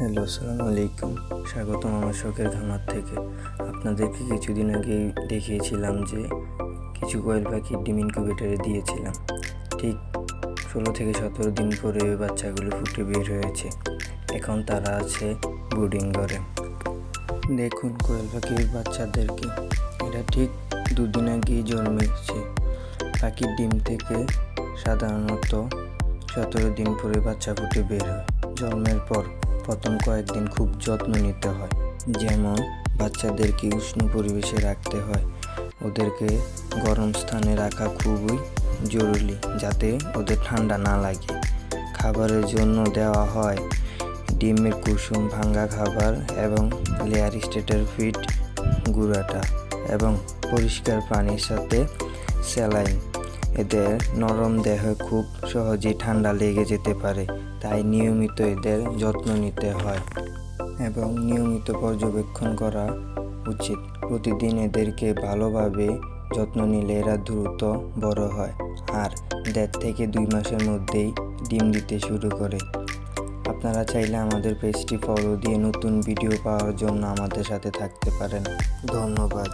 Hello, আসসালামু আলাইকুম। স্বাগতম আমার শখের খামার থেকে। আপনাদেরকে কিছুদিন আগে দেখিয়েছিলাম যে কিছু কোয়েল পাখি ডিম ইনকিউবেটারে দিয়েছিলাম। ঠিক ষোলো থেকে সতেরো দিন পরে বাচ্চাগুলো ফুটে বের হয়েছে। এখন তারা আছে ব্রুডিং ঘরে। দেখুন কোয়েল পাখির বাচ্চাদেরকে। এটা ঠিক দুদিন আগেই জন্মেছে। পাখির ডিম থেকে সাধারণত সতেরো দিন পরে বাচ্চা ফুটে বের হয়। জন্মের পর প্রথম কয়েকদিন খুব যত্ন নিতে হয়। যেমন, বাচ্চাদেরকে উষ্ণ পরিবেশে রাখতে হয়। ওদেরকে গরম স্থানে রাখা খুবই জরুরি, যাতে ওদের ঠান্ডা না লাগে। খাবারের জন্য দেওয়া হয় ডিমের কুসুম, ভাঙ্গা খাবার এবং লেয়ার স্টেটের ফিট গুঁড়াটা এবং পরিষ্কার পানির সাথে স্যালাইন। এদের নরম দেহ খুব সহজেই ঠান্ডা লেগে যেতে পারে, তাই নিয়মিত এদের যত্ন নিতে হয় এবং নিয়মিত পর্যবেক্ষণ করা উচিত। প্রতিদিন এদেরকে ভালোভাবে যত্ন নিলে এরা দ্রুত বড় হয়। আর দেড় থেকে দুই মাসের মধ্যেই ডিম দিতে শুরু করে। আপনারা চাইলে আমাদের পেজটি ফলো দিয়ে নতুন ভিডিও পাওয়ার জন্য আমাদের সাথে থাকতে পারেন। ধন্যবাদ।